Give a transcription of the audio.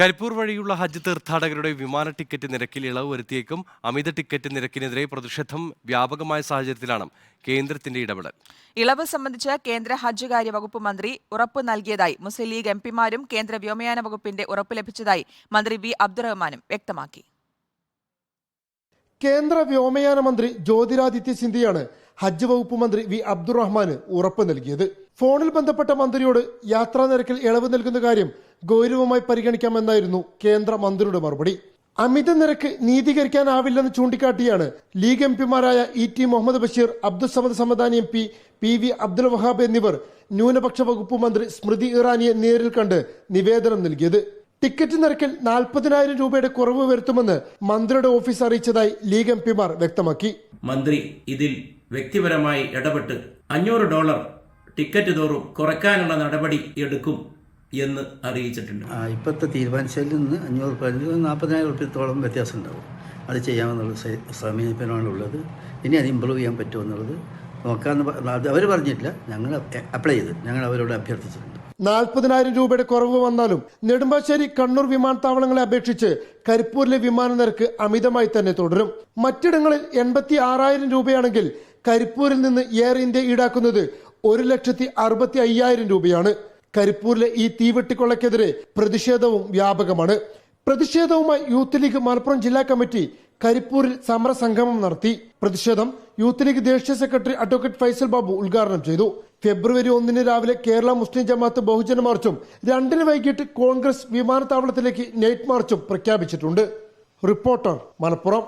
കരിപ്പൂർ വഴിയുള്ള ഹജ്ജ് തീർത്ഥാടകരുടെ വിമാന ടിക്കറ്റ് നിരക്കിൽ ഇളവ് വരുത്തിയേക്കും. അമിത ടിക്കറ്റ് നിരക്കിനെതിരെ പ്രതിഷേധം വ്യാപകമായ സാഹചര്യത്തിലാണ് കേന്ദ്രത്തിന്റെ ഇടപെടൽ. ഇളവ് സംബന്ധിച്ച് കേന്ദ്ര ഹജ്ജ് കാര്യ വകുപ്പ് മന്ത്രി ഉറപ്പ് നൽകിയതായി മുസ്ലിം ലീഗ് എംപിമാരും കേന്ദ്ര വ്യോമയാന വകുപ്പിന്റെ ഉറപ്പ് ലഭിച്ചതായി മന്ത്രി വി. അബ്ദുറഹ്മാനും വ്യക്തമാക്കി. കേന്ദ്ര വ്യോമയാന മന്ത്രി ജ്യോതിരാദിത്യ സിന്ധിയാണ് ഹജ്ജ് വകുപ്പ് മന്ത്രി വി. അബ്ദുറഹ്മാന് ഉറപ്പ് നൽകിയത്. ഫോണിൽ ബന്ധപ്പെട്ട മന്ത്രിയോട് യാത്രാ നിരക്കിൽ ഇളവ് നൽകുന്ന കാര്യം ഗൗരവമായി പരിഗണിക്കാമെന്നായിരുന്നു കേന്ദ്ര മന്ത്രിയുടെ മറുപടി. അമിത നിരക്ക് നീതീകരിക്കാനാവില്ലെന്ന് ചൂണ്ടിക്കാട്ടിയാണ് league M പിമാരായ E T Muhammad Basheer Abdussamad Samadani M P P V Abdul Wahab എന്നിവർ ന്യൂനപക്ഷ വകുപ്പ് മന്ത്രി സ്മൃതി ഇറാനിയെ നേരിൽ കണ്ട് നിവേദനം നൽകിയത്. ടിക്കറ്റ് നിരക്കിൽ നാൽപ്പതിനായിരം രൂപയുടെ കുറവ് വരുത്തുമെന്ന് മന്ത്രിയുടെ ഓഫീസ് അറിയിച്ചതായി ലീഗ് എം പിമാർ വ്യക്തമാക്കി. മന്ത്രി ഇതിൽ വ്യക്തിപരമായി ഇടപെട്ട് അഞ്ഞൂറ് ഡോളർ ടിക്കറ്റ് തോറും കുറയ്ക്കാനുള്ള നടപടി എടുക്കും എന്ന് അറിയിച്ചിട്ടുണ്ട്. ആ, ഇപ്പോഴത്തെ തീരുമാനിച്ചതിൽ നിന്ന് അഞ്ഞൂറ് രൂപ നാൽപ്പതിനായിരം റുപ്യത്തോളം വ്യത്യാസം ഉണ്ടാവും. അത് ചെയ്യാമെന്നുള്ള സമീപനമാണ് ഉള്ളത്. ഇനി അത് ഇമ്പ്രൂവ് ചെയ്യാൻ പറ്റുമോ എന്നുള്ളത് നോക്കാമെന്ന് അവർ പറഞ്ഞിട്ടില്ല. ഞങ്ങൾ അപ്ലൈ ചെയ്ത്. ഞങ്ങൾ അവരോട് അഭ്യർത്ഥിച്ചിട്ടുണ്ട്. നാൽപ്പതിനായിരം രൂപയുടെ കുറവ് വന്നാലും നെടുമ്പാശ്ശേരി കണ്ണൂർ വിമാനത്താവളങ്ങളെ അപേക്ഷിച്ച് കരിപ്പൂരിലെ വിമാന നിരക്ക് അമിതമായി തന്നെ തുടരും. മറ്റിടങ്ങളിൽ എൺപത്തി ആറായിരം രൂപയാണെങ്കിൽ കരിപ്പൂരിൽ നിന്ന് എയർ ഇന്ത്യ ഈടാക്കുന്നത് ഒരു ലക്ഷത്തി അറുപത്തി അയ്യായിരം രൂപയാണ്. കരിപ്പൂരിലെ ഈ തീവെട്ടിക്കൊള്ളക്കെതിരെ പ്രതിഷേധവും വ്യാപകമാണ്. പ്രതിഷേധവുമായി യൂത്ത് ലീഗ് മലപ്പുറം ജില്ലാ കമ്മിറ്റി കരിപ്പൂരിൽ സമരസംഗമം നടത്തി. പ്രതിഷേധം യൂത്ത് ലീഗ് ദേശീയ സെക്രട്ടറി അഡ്വക്കേറ്റ് ഫൈസൽ ബാബു ഉദ്ഘാടനം ചെയ്തു. ഫെബ്രുവരി ഒന്നിന് രാവിലെ കേരള മുസ്ലിം ജമാഅത്ത് ബഹുജന മാർച്ചും രണ്ടിന് വൈകിട്ട് കോൺഗ്രസ് വിമാനത്താവളത്തിലേക്ക് നൈറ്റ് മാർച്ചും പ്രഖ്യാപിച്ചിട്ടുണ്ട്. റിപ്പോർട്ടർ മലപ്പുറം.